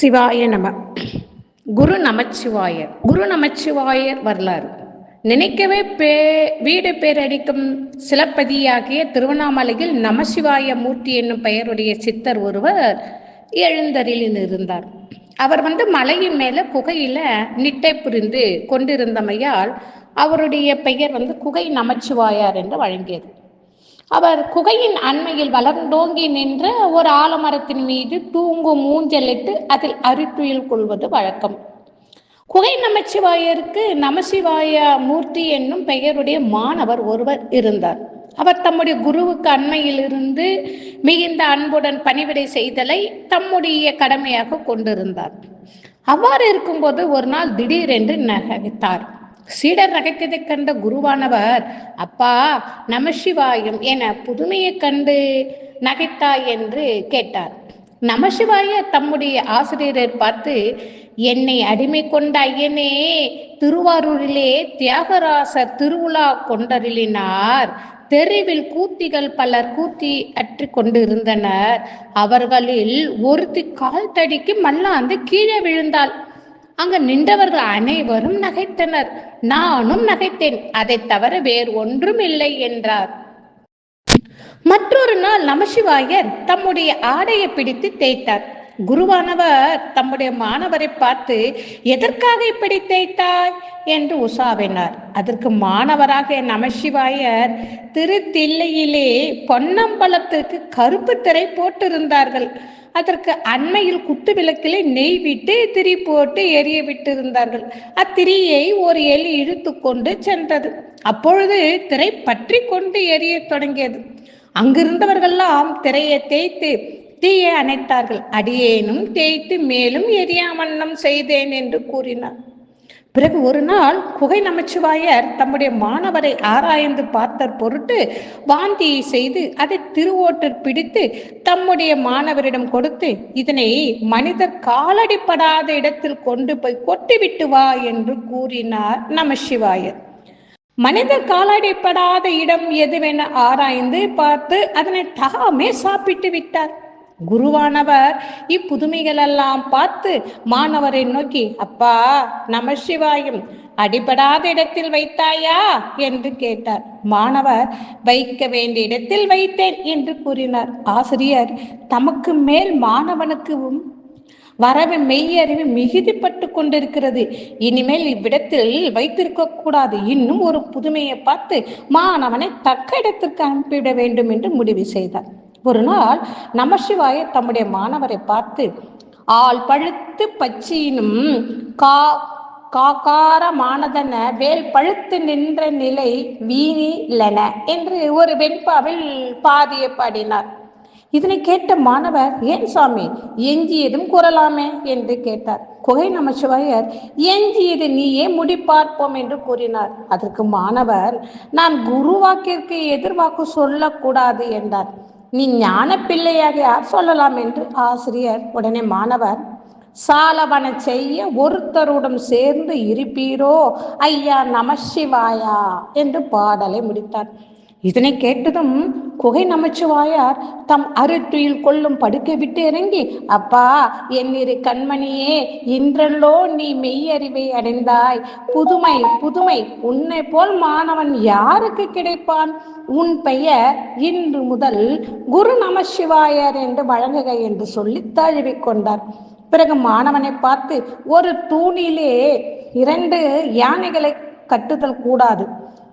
சிவாய நம. குரு நமச்சிவாயர் குரு நமச்சிவாயர் வரலாறு. நினைக்கவே பே வீடு பேரடிக்கும் சிலப்பதியாகிய திருவண்ணாமலையில் நமசிவாய மூர்த்தி என்னும் பெயருடைய சித்தர் ஒருவர் எழுந்தரில் இருந்தார். அவர் வந்து மலையின் மேல குகையில நிட்டை புரிந்து கொண்டிருந்தமையால் அவருடைய பெயர் வந்து குகை நமச்சிவாயார் என்று வழங்கியது. அவர் குகையின் அண்மையில் வளர்ந்தோங்கி நின்ற ஒரு ஆலமரத்தின் மீது தூங்கும் மூஞ்சலிட்டு அதில் அரித்துயில் கொள்வது வழக்கம். குகை நமச்சிவாயருக்கு நமசிவாய மூர்த்தி என்னும் பெயருடைய மாணவர் ஒருவர் இருந்தார். அவர் தம்முடைய குருவுக்கு அண்மையில் இருந்து மிகுந்த அன்புடன் பணிவிடை செய்தலை தம்முடைய கடமையாக கொண்டிருந்தார். அவ்வாறு இருக்கும்போது ஒரு நாள் திடீரென்று நகைத்தார் சீடர் நகைத்ததைக் கண்ட குருவானவர் அப்பா நமசிவாயம் என புதுமையை கண்டு நகைத்தாய் என்று கேட்டார். நமசிவாய தம்முடைய ஆசிரியரை பார்த்து என்னை அடிமை கொண்ட ஐயனே திருவாரூரிலே தியாகராசர் திருவிழா கொண்டருளினார். தெருவில் கூத்திகள் பலர் கூத்தி அற்றி கொண்டிருந்தனர். அவர்களில் ஒருத்தி கால் தடிக்கு மல்லாந்து கீழே விழுந்தாள். அங்கு நின்றவர்கள் அனைவரும் நகைத்தனர். நானும் நகைத்தேன். அதை தவிர வேறு ஒன்றும் இல்லை என்றார். மற்றொரு நாள் நமசிவாயர் தம்முடைய ஆடையை பிடித்து தேய்த்தார். குருவானவர் தம்முடைய மாணவரை பார்த்து எதற்காக இப்படி தேய்த்தாய்? என்று உசாவினார் அதற்கு மாணவராக நமசிவாயர் திருத்தில்லையிலே பொன்னம்பலத்திற்கு கருப்பு திரை போட்டிருந்தார்கள். அதற்கு அண்மையில் குத்து விளக்கிலே நெய் விட்டு திரி போட்டு எரிய விட்டிருந்தார்கள். அத்திரியை ஒரு எலி இழுத்து கொண்டு சென்றது. அப்பொழுது திரை பற்றி கொண்டு எரிய தொடங்கியது. அங்கிருந்தவர்கள்லாம் திரையை தேய்த்து தீயை அணைத்தார்கள். அடியேனும் தேய்த்து மேலும் எரியாமன்னம் செய்தேன் என்று கூறினார். பிறகு ஒரு நாள் குகை நமச்சிவாயர் தம்முடைய மாணவரை ஆராய்ந்து பார்த்த பொருட்டு வாந்தியை செய்து அதை திருவோட்டில் பிடித்து தம்முடைய மாணவரிடம் கொடுத்து இதனை மனிதர் காலடிப்படாத இடத்தில் கொண்டு போய் கொட்டிவிட்டு வா என்று கூறினார் நமசிவாயர் மனிதர் காலடிப்படாத இடம் எதுவென ஆராய்ந்து பார்த்து அதனை தகாமே சாப்பிட்டு விட்டார். குருவானவர் இப்புதுமைகளெல்லாம் பார்த்து மாணவரை நோக்கி அப்பா நமசிவாயம் அடிபடாத இடத்தில் வைத்தாயா? என்று கேட்டார். மாணவர் வைக்க வேண்டிய இடத்தில் வைத்தேன் என்று கூறினார். ஆசிரியர் தமக்கு மேல் மாணவனுக்கும் வரவு மெய்யறிவு மிகுதிப்பட்டு கொண்டிருக்கிறது. இனிமேல் இவ்விடத்தில் வைத்திருக்க கூடாது. இன்னும் ஒரு புதுமையை பார்த்து மாணவனை தக்க இடத்திற்கு அனுப்பிவிட வேண்டும் என்று முடிவு செய்தார். ஒரு நாள் நமசிவாய தம்முடைய மாணவரை பார்த்து ஆள் பழுத்து பச்சியினும் கா காக்காரமானதன வேல் பழுத்து நின்ற நிலை வீணிலன என்று ஒரு வெண்பாவில் பாதியை பாடினார். இதனை கேட்ட மாணவர் ஏன் சுவாமி எஞ்சியதும் கூறலாமே என்று கேட்டார். குகை நமச்சிவாயர் எஞ்சியது நீயே முடிப்பார்ப்போம் என்று கூறினார். அதற்கு மாணவர் நான் குருவாக்கிற்கு எதிர்வாக்கு சொல்லக்கூடாது என்றார். நீ ஞான பிள்ளையாக யார் சொல்லலாம் என்று ஆசிரியர் உடனே மாணவர் சாலவன செய்ய ஒருத்தருடன் சேர்ந்து இருப்பீரோ? ஐயா நமசிவாயா என்று பாடலை முடித்தார். இதனை கேட்டதும் குகை நமச்சிவாயார் தம் அருட்டுயில் கொள்ளும் படுக்கை விட்டு இறங்கி அப்பா என்னிரு கண்மணியே இன்றல்லோ நீ மெய்யறிவை அடைந்தாய். புதுமை புதுமை உன்னை போல் மாணவன் யாருக்கு கிடைப்பான்? உன் பெயர் இன்று முதல் குரு நமசிவாயர் என்று வழங்குக என்று சொல்லி தழுவிக் கொண்டார். பிறகு மாணவனை பார்த்து ஒரு தூணிலே இரண்டு யானைகளை கட்டுதல் கூடாது.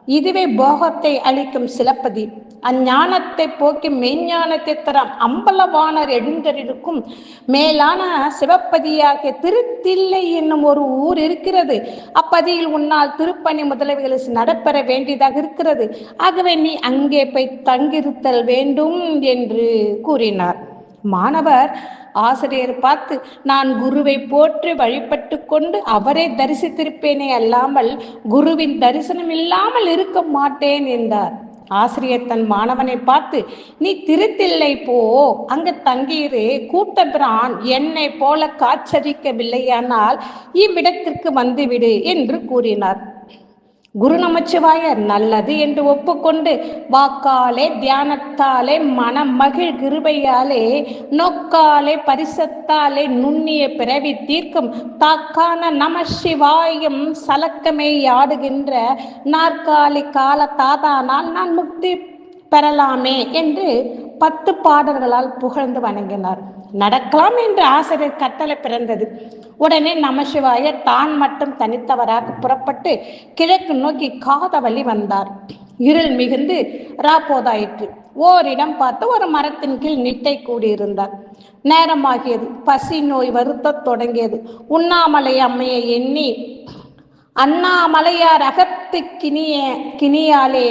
இதுவே போகத்தை அளிக்கும் சிலப்பதி. அஞ்ஞானத்தை போக்கி மெய்ஞானத்தை தரம் அம்பலவாணர் எழுந்தரிருக்கும் மேலான சிவப்பதியாகிய திருத்தில்லை என்னும் ஒரு ஊர் இருக்கிறது. அப்பதியில் உன்னால் திருப்பணி முதலவைகளை நடப்பெற வேண்டியதாக இருக்கிறது. ஆகவே நீ அங்கே போய் தங்கிருத்தல் வேண்டும் என்று கூறினார். மாணவர் ஆசிரியர் பார்த்து நான் குருவை போற்றி வழிபட்டு கொண்டு அவரை தரிசித்திருப்பேனே அல்லாமல் குருவின் தரிசனம் இல்லாமல் இருக்க மாட்டேன் என்றார். ஆசிரியர் தன் மாணவனை பார்த்து நீ திருத்தில்லை போ. அங்கு தங்கியிரு. கூட்டபிரான் என்னை போல காச்சரிக்கவில்லையானால் இவ்விடத்திற்கு வந்துவிடு என்று கூறினார். குரு நமச்சிவாயர் நல்லது என்று ஒப்புக்கொண்டு வாக்காலே தியானத்தாலே மனம் மகிழ் கிருபையாலே நோக்காலே பரிசத்தாலே நுண்ணிய பிறவி தீர்க்கும் தாக்கான நம சிவாயம் சலக்கமே ஆடுகின்ற நாற்காலி கால தாதானால் நான் முக்தி பெறலாமே என்று பத்து பாடல்களால் புகழ்ந்து வணங்கினார். நடக்கலாம் என்று ஆசிரியர் கட்டளை பிறந்தது. உடனே நமசிவாய தான் மட்டும் தனித்தவராக புறப்பட்டு கிழக்கு நோக்கி காதவழி வந்தார். இருள் மிகுந்து ராப்போதாயிற்று ஓரிடம் பார்த்து ஒரு மரத்தின் கீழ் நிட்டை கூடியிருந்தார். நேரமாகியது. பசி நோய் வருத்தத் தொடங்கியது. உண்ணாமலை அம்மையை எண்ணி அண்ணாமலையார் அகத்து கிணிய கிணியாலே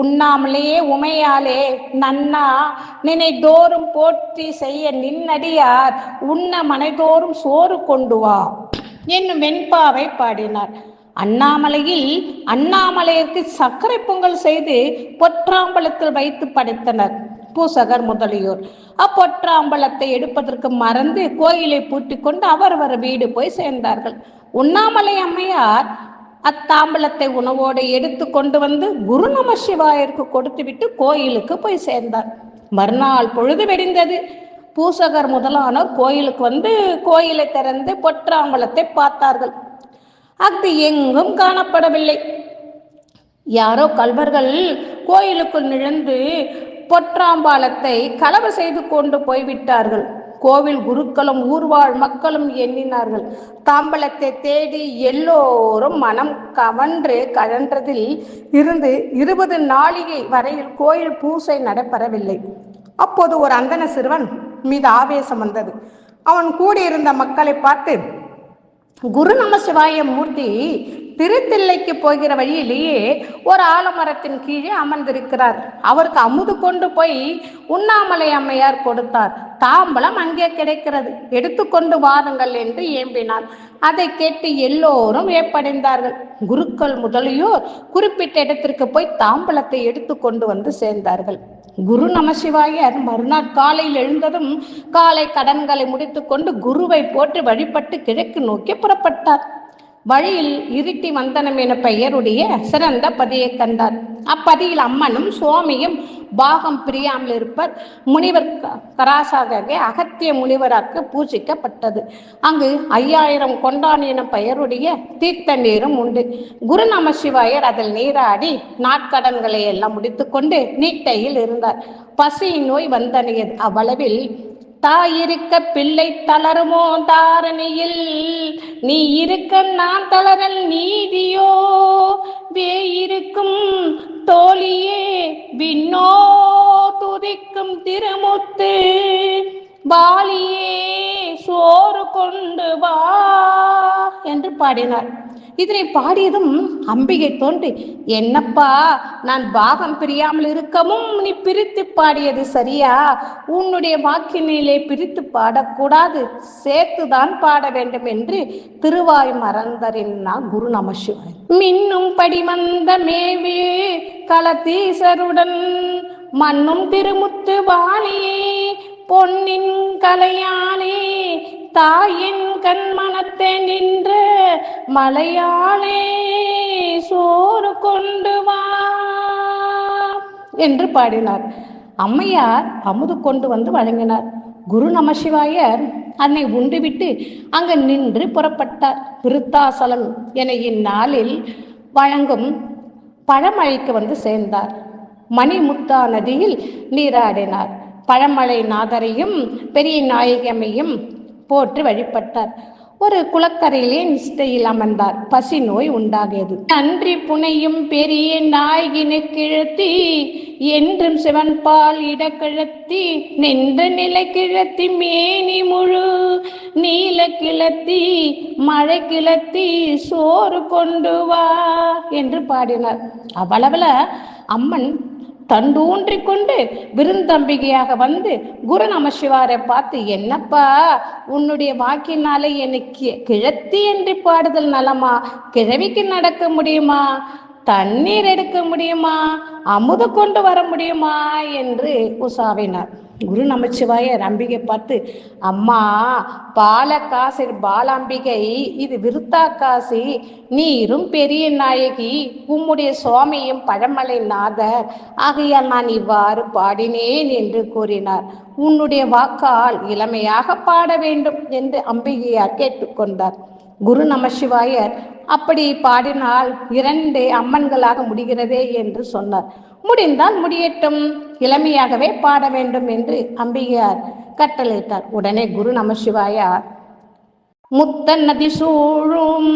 உண்ணாமலே உமையாலே நன்னா நினைதோறும் போற்றி செய்ய நின்னடியார் உண்ண மனைதோறும் சோறு கொண்டு வா என்னும் வெண்பாவை பாடினார். அண்ணாமலையில் அண்ணாமலையிற்கு சர்க்கரை பொங்கல் செய்து பொற்றாம்பலத்தில் வைத்து படைத்தனர் பூசகர் முதலியோர். அப்பொற்றாம்பலத்தை எடுப்பதற்கு மறந்து கோயிலை பூட்டிக் கொண்டு அவரவர் வீடு போய் சேர்ந்தார்கள். உண்ணாமலை அம்மையார் அத்தாம்பலத்தை உணவோடு எடுத்து கொண்டு வந்து குரு நம சிவாயருக்கு கொடுத்துவிட்டு கோயிலுக்கு போய் சேர்ந்தார். மறுநாள் பொழுது வெடிந்தது. பூசகர் முதலானோர் கோயிலுக்கு வந்து கோயிலை திறந்து பொற்றாம்பலத்தை பார்த்தார்கள். அது எங்கும் காணப்படவில்லை. யாரோ கல்வர்கள் கோயிலுக்குள் நிழந்து பொற்றாம்பாலத்தை களவு செய்து கொண்டு போய்விட்டார்கள். கோவில் குருக்களும் ஊர்வாழ் மக்களும் எண்ணினார்கள். தாம்பலத்தை தேடி எல்லோரும் மனம் கவன்று கழன்றதில் இருந்து இருபது நாளிகை வரையில் கோயில் பூசை நடைபெறவில்லை. அப்போது ஒரு அந்தன சிறுவன் மீது ஆவேசம் வந்தது. அவன் கூடியிருந்த மக்களை பார்த்து குரு நமசிவாய மூர்த்தி திருத்தில்லைக்கு போகிற வழியிலேயே ஒரு ஆலமரத்தின் கீழே அமர்ந்திருக்கிறார். அவருக்கு அமுது கொண்டு போய் உண்ணாமலை அம்மையார் கொடுத்தார். தாம்பலம் அங்கே கிடைக்கிறது. எடுத்துக்கொண்டு வாருங்கள் என்று ஏம்பினான். அதை கேட்டு எல்லோரும் ஏற்படைந்தார்கள் குருக்கள் முதலியோர் குறிப்பிட்ட இடத்திற்கு போய் தாம்பலத்தை எடுத்து கொண்டு வந்து சேர்ந்தார்கள். குரு நமசிவாயர் மறுநாள் காலையில் எழுந்ததும் காலை கடன்களை முடித்துக்கொண்டு குருவை போட்டு வழிபட்டு கிழக்கு நோக்கி புறப்பட்டார். வழியில் இருட்டி வந்தனம் என பெயருடைய சிறந்த பதியை கண்டார். அப்பதியில் அம்மனும் சுவாமியும் பாகம் பிரியாமல் இருப்பர். முனிவர் க- அகத்திய முனிவராக பூஜிக்கப்பட்டது. அங்கு ஐயாயிரம் கொண்டான் என பெயருடைய தீர்த்த நீரும் உண்டு. குரு நமசிவாயர் அதில் நீராடி நாட்கடன்களை எல்லாம் முடித்துக்கொண்டு நீட்டையில் இருந்தார். பசி நோய் வந்தனையது. அவ்வளவில் தாயிருக்க பிள்ளை தளருமோ தாரணியில்? நீ இருக்க நான் தளரல் நீதியோ? வேயிருக்கும் தோழியே விண்ணோ? துதிக்கும் திருமுத்து பாலியே சோறு கொண்டு வா என்று பாடினார். இதனை பாடியதும் அம்பிகை தோன்றி என்னப்பா நான் பாகம் பிரியாமல் இருக்கவும் நீ பிரித்து பாடியது சரியா? உன்னுடைய வாக்கினிலே பிரித்து பாடக்கூடாது. சேர்த்துதான் பாட வேண்டும் என்று திருவாய் மறந்தறினா குரு நமசிவாய் மின்னும் படி வந்த மேவே களத்தீசருடன் மண்ணும் திருமுத்து வாணியே பொன்னின் கலையானே தாயின் கண்மணத்தை நின்று மலையாளே சோறு கொண்டு வா என்று பாடினார். அம்மையார் அமுது கொண்டு வந்து வழங்கினார். குரு நமசிவாயர் அன்னை உண்டுவிட்டு அங்கு நின்று புறப்பட்டார். விருத்தாசலம் என இந்நாளில் வழங்கும் பழமழைக்கு வந்து சேர்ந்தார். மணிமுத்தா நதியில் நீராடினார். பழமலை நாதரையும் பெரிய நாயகமையும் போற்றி வழிபட்டார். ஒரு குளக்கரையிலே நிஷ்டையில் அமர்ந்தார். பசி நோய் உண்டாகியது. நன்றி புனையும் பெரிய நாயகினை கிழத்தி என்றும் சிவன் பால் இடக்கிழத்தி நின்ற நிலை கிழத்தி மேனி முழு நீல கிழத்தி மழை கிழத்தி சோறு கொண்டு வா என்று பாடினார். அவ்வளவுல அம்மன் தண்டூன்றி கொண்டு விருந்தம்பிகையாக வந்து குரு நமசிவாரை பார்த்து என்னப்பா உன்னுடைய வாக்கினாலே எனக்கு கிழத்தி என்று பாடுதல் நலமா? கிழவிக்கு நடக்க முடியுமா? தண்ணீர் எடுக்க முடியுமா? அமுது கொண்டு வர முடியுமா? என்று உசாவினார் குரு நமச்சிவாயர் அம்பிகை பார்த்து அம்மா பாலகாசி பாலாம்பிகை இது விருத்தா காசி. நீரும் பெரிய நாயகி உம்முடைய சுவாமியும் பழமலை நாதர். ஆகையால் நான் இவ்வாறு பாடினேன் என்று கூறினார். உன்னுடைய வாக்கால் இளமையாக பாட வேண்டும் என்று அம்பிகையார் கேட்டுக்கொண்டார். குரு நமசிவாயர் அப்படி பாடினால் இரண்டு அம்மன்களாக முடிகிறதே என்று சொன்னார். முடிந்தால் முடியட்டும். இளமையாகவே பாட வேண்டும் என்று அம்பிகையார் கட்டளையிட்டார். உடனே குரு நமசிவாயார் முத்தன் நதி சூழும்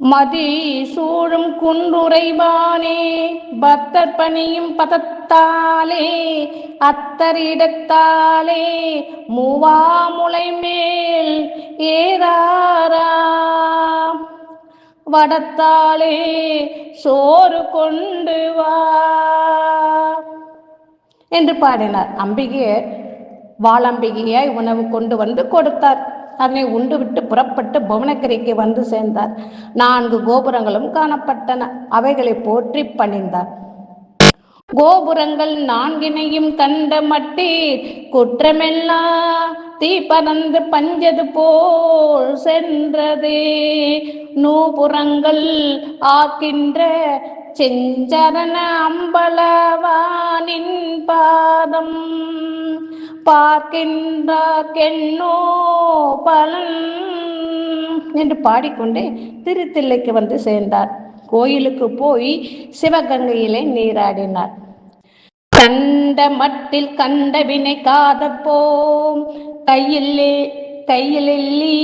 மதி சூழும் குன்றுரைவானே பத்தர் பணியும் பதத்தாலே அத்தரிடத்தாலே மூவாமுலை மேல் ஏறாரா? வடத்தாளே சோறு கொண்டு வா. என்று பாடினார். அம்பிகையை வாழம்பிகையாய் உணவு கொண்டு வந்து கொடுத்தார். அதனை உண்டு விட்டு புறப்பட்டு புவனகிரிக்கு வந்து சேர்ந்தார். நான்கு கோபுரங்களும் காணப்பட்டன. அவைகளை போற்றி பணிந்தார். கோபுரங்கள் நான்கினையும் கண்ட மட்டி குற்றமெல்லாம் தீ பறந்து பஞ்சது போல் சென்றதே. நூபுறங்கள் ஆக்கின்ற செஞ்சரண அம்பலவானின் பாதம். பார்க்கின்றார்க்கென்னோ பலன் என்று பாடிக்கொண்டே திருத்தில்லைக்கு வந்து சேர்ந்தார். கோயிலுக்கு போய் சிவகங்கையிலே நீராடினார். கண்ட மட்டில் கண்ட வினை காதப்போம். கையிலே கையிலெல்லி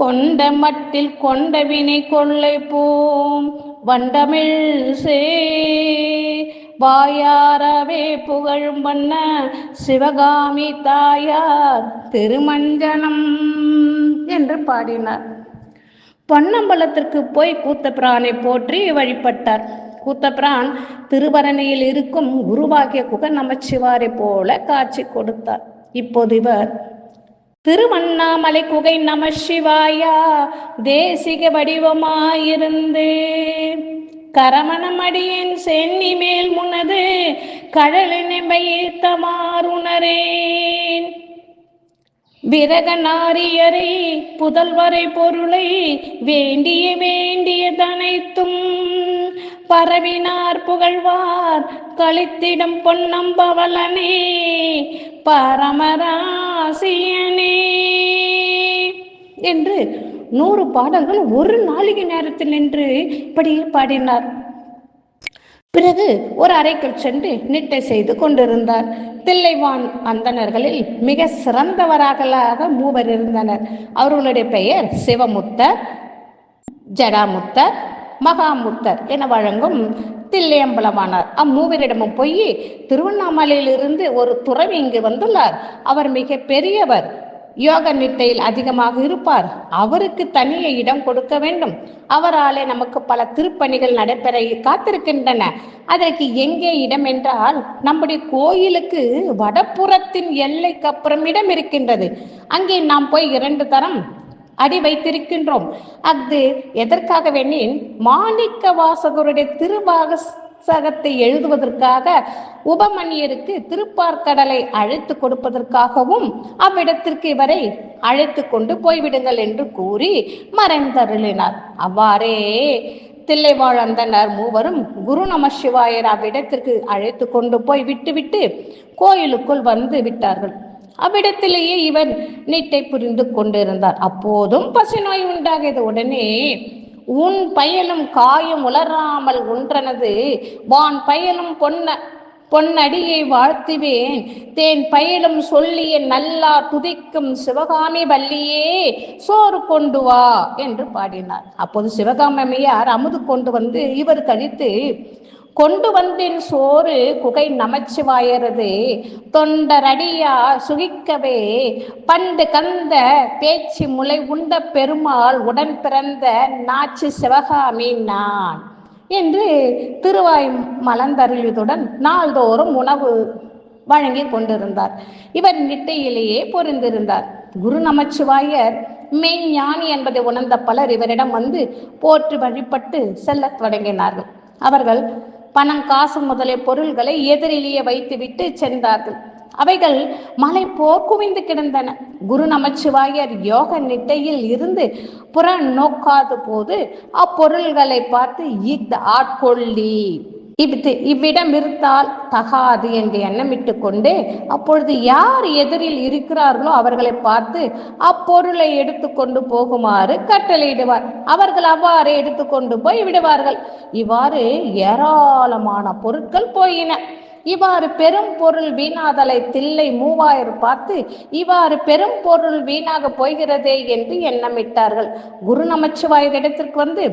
கொண்ட மட்டில் கொண்ட வினை கொள்ளை போம் வண்டமிழ் சே வாயாரவே புகழும் வண்ண சிவகாமி தாயார் திருமஞ்சனம் என்று பாடினார். பொன்னம்பலத்திற்கு போய் கூத்த கூத்தபிரானை போற்றி வழிபட்டார். கூத்தபிரான் திருவரணியில் இருக்கும் குருவாகிய குக நமச்சிவாரை போல காட்சி கொடுத்தார். இப்போது இவர் திருவண்ணாமலை குகை நம சிவாயா தேசிக வடிவமாயிருந்து கரமணமடியின் சென்னி மேல் முனது கடலினை பயிர்த்தமாறுணரேன் விரக நாரியரை புதல்வரை பொருளை வேண்டிய வேண்டியதனைத்தும் பரவினார் புகழ்வார் கழித்திடம் பொன்னம்பவலனே பரமராசியனே. என்று நூறு பாடல்கள் ஒரு நாளிகை நேரத்தில் நின்று இப்படி பாடினார். பிறகு ஒரு அறைக்குள் சென்று நிட்டை செய்து கொண்டிருந்தார். தில்லைவான் அந்தணர்களில் மிக சிறந்தவராகலாக மூவர் இருந்தனர். அவர்களுடைய பெயர் சிவமுத்தர் ஜடாமுத்தர் மகாமுத்தர் என வழங்கும் தில்லையம்பலமானார். அம்மூவரிடமும் போய் திருவண்ணாமலையிலிருந்து ஒரு துறவி இங்கு வந்துள்ளார். அவர் மிக பெரியவர். யோக நிட்டையில் அதிகமாக இருப்பார். அவருக்கு தனிய இடம் கொடுக்க வேண்டும். அவராலே நமக்கு பல திருப்பணிகள் நடைபெற காத்திருக்கின்றன. அதற்கு எங்கே இடம் என்றால் நம்முடைய கோயிலுக்கு வடப்புறத்தின் எல்லைக்கு அப்புறம் இடம் இருக்கின்றது. அங்கே நாம் போய் இரண்டு தரம் அடி வைத்திருக்கின்றோம். அது எதற்காக வேணின் மாணிக்க வாசகருடைய சகத்தை எழுதுவதற்காக உபமன்யருக்கு திருப்பார்க்கடலை அழைத்து கொடுப்பதற்காகவும் அவ்விடத்திற்கு இவரை அழைத்து கொண்டு போய்விடுங்கள் என்று கூறி மறைந்தருளினார். அவ்வாறே தில்லைவாழ் அந்தனர் மூவரும் குரு நம சிவாயர் அவ்விடத்திற்கு அழைத்து கொண்டு போய் விட்டுவிட்டு கோயிலுக்குள் வந்து விட்டார்கள். அவ்விடத்திலேயே இவன் நீட்டை புரிந்து கொண்டிருந்தார். அப்போதும் பசி நோய் உண்டாகியது உடனே உன் பயலும் காயம் உலராமல் உன்றனது. வான் பயலும் பொன்ன பொன்னடியை வாழ்த்துவேன். தேன் பயலும் சொல்லிய நல்லா துதிக்கும் சிவகாமி வள்ளியே சோறு கொண்டு வா என்று பாடினார். அப்போது சிவகாமியார் அமுது கொண்டு வந்து இவர் கழித்து கொண்டு வந்தேன் சோறு குகை நமச்சிவாயரது. தொண்டரடியா சுகிக்கவே. பண்டு கந்த பேச்சு முளை உண்ட பெருமாள் உடன் பிறந்த நாச்சு சிவகாமி நான். என்று திருவாய் மலந்தருளியதுடன் நாள்தோறும் உணவு வழங்கி கொண்டிருந்தார். இவர் நிட்டையிலேயே பொருந்திருந்தார். குரு நமச்சிவாயர் மெய்ஞானி என்பதை உணர்ந்த பலர் இவரிடம் வந்து போற்றி வழிபட்டு செல்லத் தொடங்கினார்கள். அவர்கள் பணம் காசு முதலிய பொருள்களை எதிரிலேயே வைத்துவிட்டு சென்றார்கள். அவைகள் மலை போர் குவிந்து கிடந்தன. குரு நமச்சிவாயர் யோக நிட்டையில் இருந்து புற நோக்காத போது அப்பொருள்களை பார்த்து இத் ஆட்கொள்ளி. இது இவ்விடம் இருந்தால் தகாது என்று எண்ணமிட்டு கொண்டு அப்பொழுது யார் எதிரில் இருக்கிறார்களோ அவர்களை பார்த்து அப்பொருளை எடுத்துக்கொண்டு போகுமாறு கட்டளையிடுவார். அவர்கள் அவ்வாறு எடுத்துக்கொண்டு போய் விடுவார்கள். இவ்வாறு ஏராளமான பொருட்கள் போயின. இவ்வாறு பெரும் பொருள் வீணாதலை தில்லை மூவாயிரம் பார்த்து இவ்வாறு பெரும் பொருள் வீணாக போகிறதே என்று எண்ணமிட்டார்கள். குரு நமச்சிவாயர் இடத்திற்கு வந்து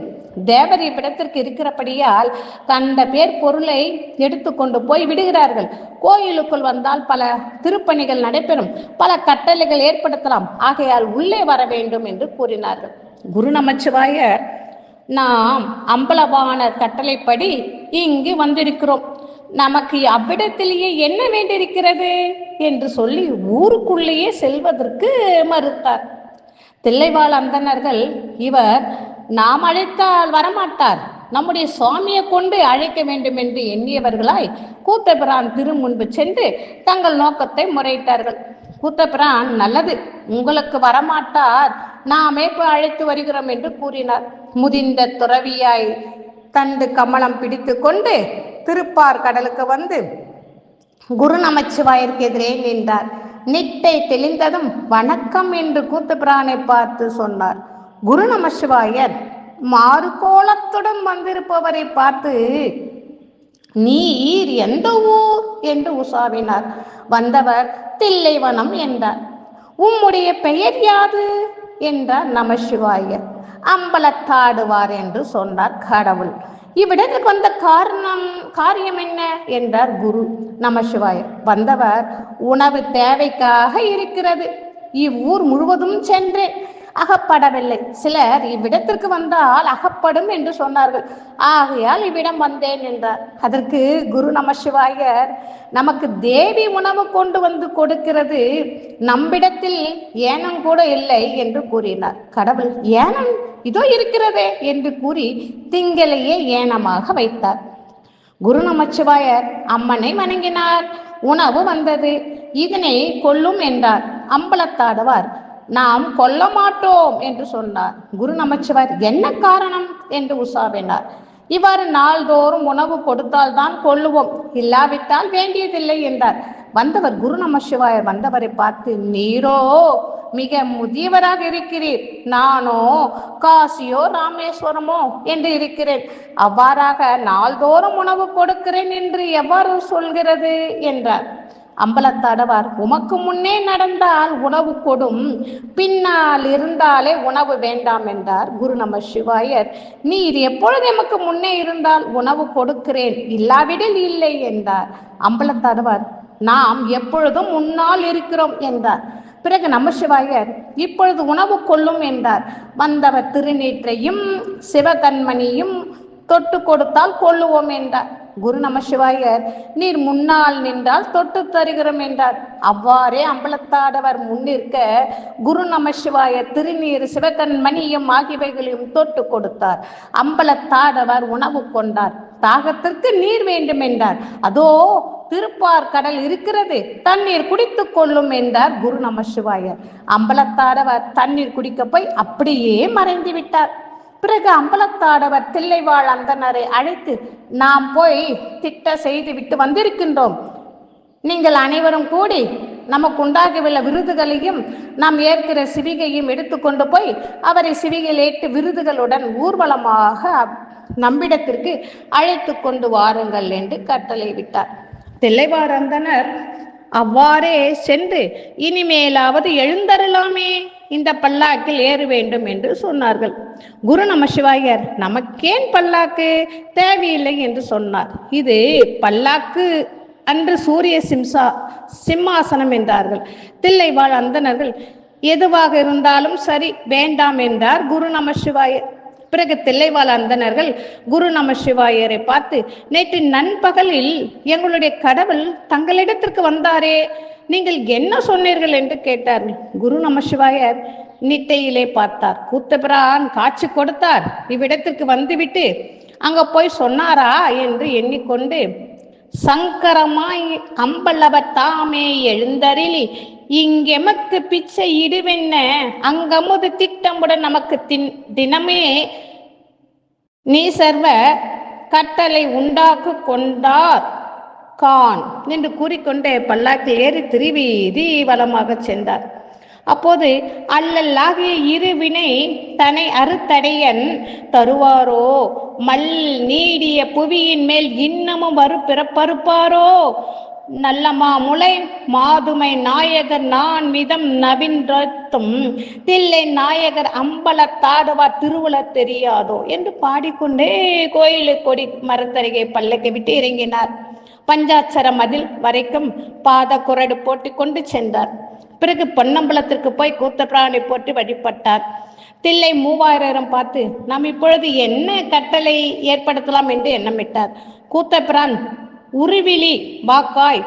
தேவர் இவ்விடத்திற்கு இருக்கிறபடியால் கண்ட பேர் பொருளை எடுத்துக்கொண்டு போய் விடுகிறார்கள். கோயிலுக்குள் வந்தால் பல திருப்பணிகள் நடைபெறும். பல கட்டளைகள் ஏற்படுத்தலாம். ஆகையால் உள்ளே வர வேண்டும் என்று கூறினார்கள். குரு நமச்சிவாயர் நாம் அம்பலவாணர் கட்டளைப்படி இங்கு வந்திருக்கிறோம். நமக்கு அவ்விடத்திலேயே என்ன வேண்டியிருக்கிறது என்று சொல்லி ஊருக்குள்ளேயே செல்வதற்கு மறுத்தார். தில்லைவாழ் அந்தனர்கள் இவர் நாம் அழைத்தால் வரமாட்டார். நம்முடைய சுவாமியை கொண்டு அழைக்க வேண்டும் என்று எண்ணியவர்களாய் கூத்தபிரான் திரு முன்பு சென்று தங்கள் நோக்கத்தை முறையிட்டார்கள். கூத்தபிரான் நல்லது உங்களுக்கு வரமாட்டார். நாமே போய் அழைத்து வருகிறோம் என்று கூறினார். முதிந்த துறவியாய் தண்டு கமலம் பிடித்து கொண்டு திருப்பார் கடலுக்கு வந்து குரு நமச்சிவாயிற்கு எதிரே நின்றார். நிட்டை தெளிந்ததும் வணக்கம் என்று கூத்தபிரானை பார்த்து சொன்னார். குரு நமசிவாயர் மாறுகோளத்துடன் வந்திருப்பவரை பார்த்து நீர் எந்த ஊர்? என்று உசாவினார். வந்தவர் தில்லைவனம் என்றார். உம்முடைய பெயர் யாது? என்றார் நமசிவாயர் அம்பலத்தாடுவார் என்று சொன்னார் கடவுள். இவ்விடத்துக்கு வந்த காரணம் காரியம் என்ன? என்றார் குரு நமசிவாயர் வந்தவர் உணவு தேவைக்காக இருக்கிறது. இவ்வூர் முழுவதும் சென்றேன். அகப்படவில்லை. சிலர் இவ்விடத்திற்கு வந்தால் அகப்படும் என்று சொன்னார்கள். ஆகையால் இவ்விடம் வந்தேன் என்றார். அதற்கு குரு நமசிவாயர் நமக்கு தேவி உணவு கொண்டு வந்து கொடுக்கிறது நம்மிடத்தில் ஏனம் கூட இல்லை என்று கூறினார். கடவுள் ஏனம்? இதோ இருக்கிறதே என்று கூறி திங்களையே ஏனமாக வைத்தார். குரு நமச்சிவாயர் அம்மனை வணங்கினார். உணவு வந்தது இதனை கொல்லும் என்றார். அம்பலத்தாடுவார். நாம் கொல்ல மாட்டோம் என்று சொன்னார். குரு நமச்சிவாயர் என்ன காரணம்? என்று உசாவினார் இவ்வாறு நாள்தோறும் உணவு கொடுத்தால் தான் கொள்ளுவோம் இல்லாவிட்டால் வேண்டியதில்லை என்றார். வந்தவர் குரு நமசிவாயர் வந்தவரை பார்த்து நீரோ மிக முதியவராக இருக்கிறீர். நானோ காசியோ ராமேஸ்வரமோ என்று இருக்கிறேன். அவ்வாறாக நாள்தோறும் உணவு கொடுக்கிறேன் என்று எவ்வாறு சொல்கிறது? என்றார். அம்பலத்தாடவார். உமக்கு முன்னே நடந்தால் உணவு கொடும். பின்னால் இருந்தாலே உணவு வேண்டாம் என்றார் குரு நம சிவாயர். நீர் எப்பொழுது எமக்கு முன்னே இருந்தால் உணவு கொடுக்கிறேன்? இல்லாவிடில் இல்லை என்றார் அம்பலத்தாடவார். நாம் எப்பொழுதும் முன்னால் இருக்கிறோம் என்றார். பிறகு நமசிவாயர் இப்பொழுது உணவு கொள்ளும் என்றார். வந்தவர் திருநீற்றையும் சிவகண்மணியும் தொட்டு கொடுத்தால் கொள்ளுவோம் என்றார். குரு நமசிவாயர் நீர் முன்னால் நின்றால் தொட்டு தருகிறோம் என்றார். அவ்வாறே அம்பலத்தாடவர் முன்னிற்க குரு நமசிவாயர் திருநீர் சிவகண்மணியும் ஆகியவைகளையும் தொட்டு கொடுத்தார். அம்பலத்தாடவர் உணவு கொண்டார். தாகத்திற்கு நீர் வேண்டும் என்றார். அதோ திருப்பார் கடல் இருக்கிறது தண்ணீர் குடித்துக் கொள்ளும் என்றார் குரு நமசிவாயர் அம்பலத்தாடவர் தண்ணீர் குடிக்க போய் அப்படியே மறைந்து விட்டார். பிறகு அம்பலத்தாடவர் தில்லைவாழ் அந்தனரை அழைத்து நாம் போய் திட்ட செய்து விட்டு வந்திருக்கின்றோம். நீங்கள் அனைவரும் கூடி நமக்கு உண்டாகவுள்ள விருதுகளையும் நாம் ஏற்கிற சிவிகையும் எடுத்துக்கொண்டு போய் அவரை சிவிகையில் ஏற்று விருதுகளுடன் ஊர்வலமாக நம்மிடத்திற்கு அழைத்து கொண்டு வாருங்கள் என்று கட்டளை விட்டார். தில்லைவாரந்தனர் அவ்வாறே சென்று இனிமேலாவது எழுந்தருளாமே. இந்த பல்லாக்கில் ஏற வேண்டும் என்று சொன்னார்கள். குரு நமசிவாயர் நமக்கேன் பல்லாக்கு தேவையில்லை என்று சொன்னார். இது பல்லாக்கு அன்று சூரிய சிம்சா சிம்மாசனம் என்றார்கள். தில்லைவாழ் அந்தனர்கள் எதுவாக இருந்தாலும் சரி வேண்டாம் என்றார் குரு நமசிவாயர் பிறகு தில்லைவாழ் அந்தனர்கள் குரு நமசிவாயரை பார்த்து நேற்று நண்பகலில் எங்களுடைய கடவுள் தங்களிடத்திற்கு வந்தாரே நீங்கள் என்ன சொன்னீர்கள் என்று கேட்டார்கள் குரு நமசிவாயர் நிட்டையிலே பார்த்தார். கூத்தபிரான் காட்சி கொடுத்தார். இவ்விடத்திற்கு வந்துவிட்டு அங்க போய் சொன்னாரா என்று எண்ணிக்கொண்டு சங்கரமாய் அம்பலவத்தாமே எழுந்தருளி இங்கெமக்கு பிச்சை இடுவென்ன? அங்கமுது திட்டமுடன் நமக்கு தின் தினமே நீ சர்வ கட்டளை உண்டாக்கு கொண்டார். கான் என்று கூறிக்கொண்டே பல்லாக்கில் ஏறி திருவீதி வளமாக சென்றார். அப்போது அல்லல்லாகிய இருவினை தனை அறுத்தடையன் தருவாரோ? மல் நீடிய புவியின் மேல் இன்னமும் வரு பிறப்பறுப்பாரோ? நல்லமா முளை மாதுமை நாயகர் நான் விதம் நவின்றத்தும் தில்லை நாயகர் அம்பலத்தாடுவார் திருவுள தெரியாதோ? என்று பாடிக்கொண்டே கோயிலு கொடி மரத்தருகே பல்லக்கை விட்டு இறங்கினார். பஞ்சாட்சர மதில் வரைக்கும் பாத குரடு போட்டு கொண்டு சென்றார். பிறகு பொன்னம்பலத்திற்கு போய் கூத்த பிராணி போட்டு வழிபட்டார். தில்லை மூவாயிரம் பார்த்து நாம் இப்பொழுது என்ன கட்டளை ஏற்படுத்தலாம்? என்று எண்ணமிட்டார். கூத்தபிரான் உருவிலி வாக்காய்.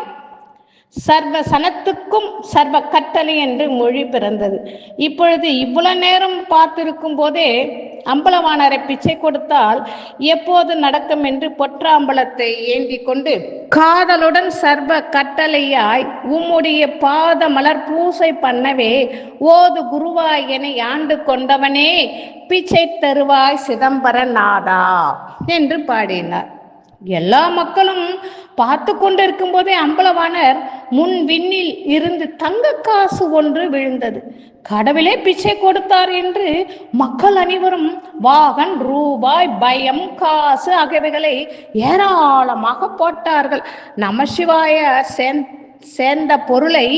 சர்வ சனத்துக்கும் சர்வ கட்டளை என்று மொழி பிறந்தது. இப்பொழுது இவ்வளவு நேரம் பார்த்திருக்கும் போதே அம்பலவானரை பிச்சை கொடுத்தால் எப்போது நடக்கும் என்று பொற்றாம்பலத்தை ஏந்தி கொண்டு காதலுடன் சர்வ கட்டளையாய் உம்முடைய பாத மலர் பூசை பண்ணவே ஓது குருவாய் என ஆண்டு கொண்டவனே பிச்சை தருவாய் சிதம்பர நாதா என்று பாடினார். எல்லா மக்களும் பார்த்து கொண்டிருக்கும் போதே அம்பலவாணர் முன் விண்ணில் இருந்து தங்க காசு ஒன்று விழுந்தது. கடவுளே பிச்சை கொடுத்தார் என்று மக்கள் அனைவரும் வாகன் ரூபாய் பயம் காசு ஆகியவைகளை ஏராளமாக போட்டார்கள். நமசிவாய சேர்ந்த பொருளை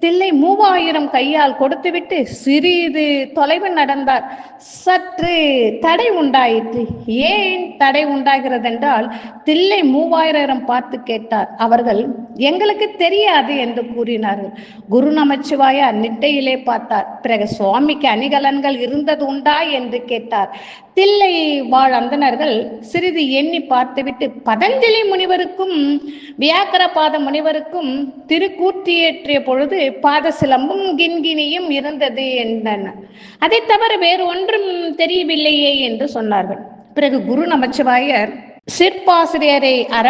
தில்லை மூவாயிரம் கையால் கொடுத்துவிட்டு சிறிது தொலைவு நடந்தார். சற்று தடை உண்டாயிற்று. ஏன் தடை உண்டாகிறது என்றால் தில்லை மூவாயிரம் பார்த்து கேட்டார். அவர்கள் எங்களுக்கு தெரியாது என்று கூறினார்கள். குரு நமச்சிவாய நிட்டையிலே பார்த்தார். பிறகு சுவாமிக்கு அணிகலன்கள் இருந்தது உண்டா? என்று கேட்டார். தில்லை வாழ் அந்தனர்கள் சிறிது எண்ணி பார்த்துவிட்டு பதஞ்சலி முனிவருக்கும் வியாக்கரபாத முனிவருக்கும் திருக்கூர்த்தியேற்றிய பொழுது பாத சிலம்பும் கிண்கிணியும் இருந்தது என்றன. அதை தவிர வேறு ஒன்றும் தெரியவில்லையே என்று சொன்னார்கள். பிறகு குரு நமச்சிவாயர் சிற்பாசிரியரை அற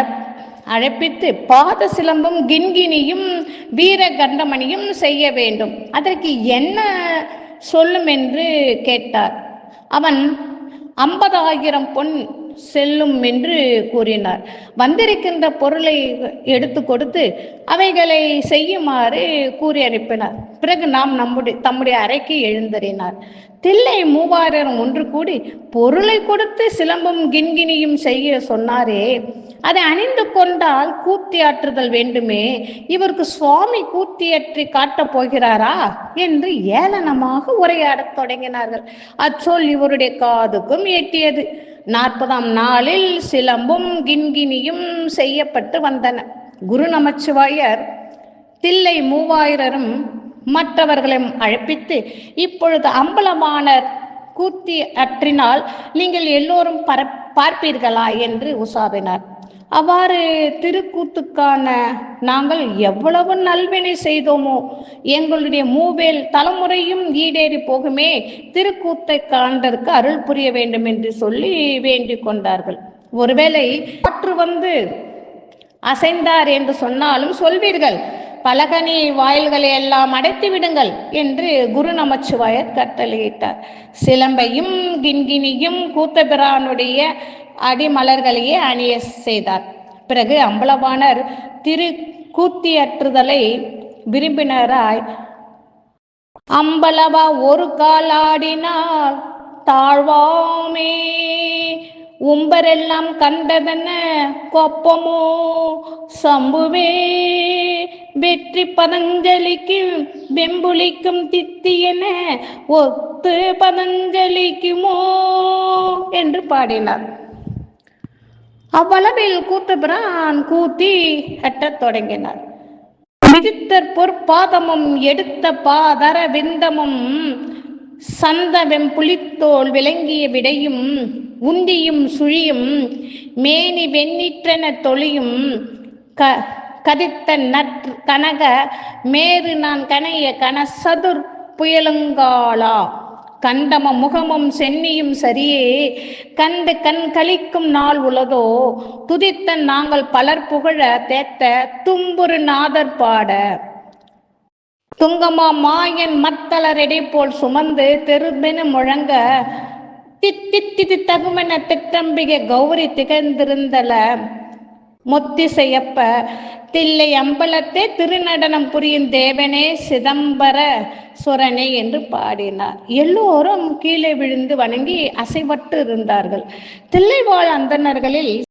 அழைப்பித்து பாத சிலம்பும் கிண்கிணியும் வீர கண்டமணியும் செய்ய வேண்டும். அதற்கு என்ன சொல்லும் என்று கேட்டார். அவன் ஐம்பதாயிரம் பொன் செல்லும் என்று கூறினார். வந்திருக்கின்ற பொருளை எடுத்து கொடுத்து அவைகளை செய்யுமாறு கூறி அனுப்பினார். பிறகு நாம் நம்முடைய தம்முடைய அறைக்கு எழுந்தறினார். தில்லை மூவாயிரம் ஒன்று கூடி பொருளை கொடுத்து சிலம்பும் கிண்கிணியும் செய்ய சொன்னாரே அதை அணிந்து கொண்டால் கூத்தியாற்றுதல் வேண்டுமே இவருக்கு சுவாமி கூத்தியற்றி காட்டப் போகிறாரா? என்று ஏளனமாக உரையாடத் தொடங்கினார்கள். அச்சொல் இவருடைய காதுக்கும் எட்டியது நாற்பதாம் நாளில் சிலம்பும் கிண்கினியும் செய்யப்பட்டு வந்தன. குரு நமச்சிவாயர் தில்லை மூவாயிரரும் மற்றவர்களையும் அழைப்பித்து இப்பொழுது அம்பலமான கூத்தி அற்றினால் நீங்கள் எல்லோரும் பர பார்ப்பீர்களா? என்று உசாவினார். அவ்வாறு திருக்கூத்துக்கான நாங்கள் எவ்வளவு நல்வினை செய்தோமோ எங்களுடைய மூவேல் தலைமுறையும் ஈடேறி போகுமே திருக்கூத்தை காண்பதற்கு அருள் புரிய வேண்டும் என்று சொல்லி வேண்டிக் கொண்டார்கள். ஒருவேளை காற்று வந்து அசைந்தார் என்று சொன்னாலும் சொல்வீர்கள். பலகனி வாயில்களை எல்லாம் அடைத்து விடுங்கள் என்று குரு நமச்சிவாயர் கட்டளையிட்டார். சிலம்பையும் கிண்கினியும் கூத்தபிரானுடைய அடிமலர்களையே அணிய செய்தார். பிறகு அம்பலவாணர் திரு கூத்தியற்றுதலை விரும்பினராய் அம்பலவா ஒரு கால் ஆடினால் தாழ்வாமே உம்பரெல்லாம் கண்டதென கொப்பமோ? சம்புவே வெற்றி பதஞ்சலிக்கும் வெம்புலிக்கும் தித்தியென ஒத்து பதஞ்சலிக்குமோ? என்று பாடினார். அவ்வளவில் கூத்தபிரான் கூத்தி அட்டத் தொடங்கினார். மிதித்தற் பொற்பாதமும் எடுத்த பாதர விந்தமும் சந்தவெம் புலித்தோல் விளங்கிய விடையும் உந்தியும் சுழியும் மேனி வெண்ணிற்றென தொழியும் க கதித்த நற் கனக மேறு நான் கனைய கன சதுர் புயலுங்காலா கண்டம முகமும் சென்னியும் சரியே கண்டு கண் கழிக்கும் நாள் உளதோ? துதித்த நாங்கள் பலர் புகழ தேத்த தும்புரு நாதர் பாட. துங்கமா மாயன் மத்தளரெடை போல் சுமந்து தெருமென முழங்க தித்தித்தி தகுமென திட்டம்பிகை கௌரி திகழ்ந்திருந்தல. முத்திசையப்ப தில்லை அம்பலத்தே திருநடனம் புரியும் தேவனே சிதம்பர சுரனே என்று பாடினார். எல்லோரும் கீழே விழுந்து வணங்கி அசைவட்டு இருந்தார்கள். தில்லைவாழ் அந்தணர்களில்